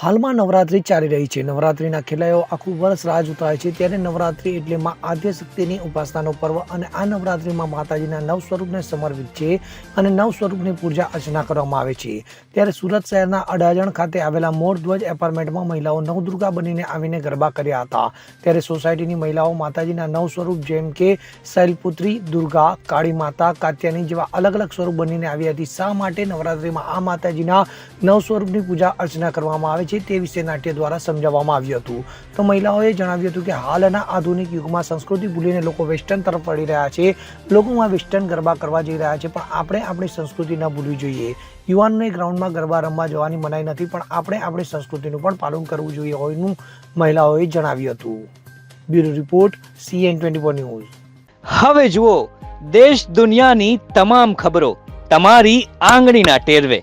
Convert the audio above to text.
હાલમાં નવરાત્રી ચાલી રહી છે. નવરાત્રીના ખેલાયો આખું વર્ષ રાહ જોતા છે. ત્યારે નવરાત્રી એટલે માં આદ્યશક્તિની ઉપાસનાનો પર્વ અને આ નવરાત્રીમાં માતાજીના નવ સ્વરૂપને સમર્પિત છે અને નવ સ્વરૂપની પૂજા અર્ચના કરવામાં આવે છે. ત્યારે સુરત શહેરના અડાજણ ખાતે આવેલા મોરધ્વજ એપાર્ટમેન્ટમાં મહિલાઓ નવદુર્ગા બનીને આવીને ગરબા કર્યા હતા. ત્યારે સોસાયટીની મહિલાઓ માતાજીના નવ સ્વરૂપ જેમ કે શૈલપુત્રી, દુર્ગા, કાળી માતા કાત્યાની જેવા અલગ અલગ સ્વરૂપ બનીને આવી હતી. શા માટે નવરાત્રીમાં આ માતાજીના નવ સ્વરૂપની પૂજા અર્ચના કરવામાં આવે છે તે વિશે નાટ્ય દ્વારા સમજાવવામાં આવ્યું હતું. તો મહિલાઓએ જણાવ્યું હતું કે હાલના આધુનિક યુગમાં સંસ્કૃતિ ભૂલીને લોકો વેસ્ટર્ન તરફ પડી રહ્યા છે. લોકોમાં વેસ્ટર્ન ગરબા કરવા જઈ રહ્યા છે, પણ આપણે આપણી સંસ્કૃતિ ન ભૂલવી જોઈએ. યુવાનોને ગ્રાઉન્ડમાં ગરબા રમવા જવાની મનાઈ નથી, પણ આપણે આપણી સંસ્કૃતિનું પણ પાલન કરવું જોઈએ હોવાનું મહિલાઓએ જણાવ્યું હતું. Bureau report CN twenty four news. હવે જુઓ, દેશ દુનિયાની તમામ ખબરો તમારી આંગળીના ટેરવે.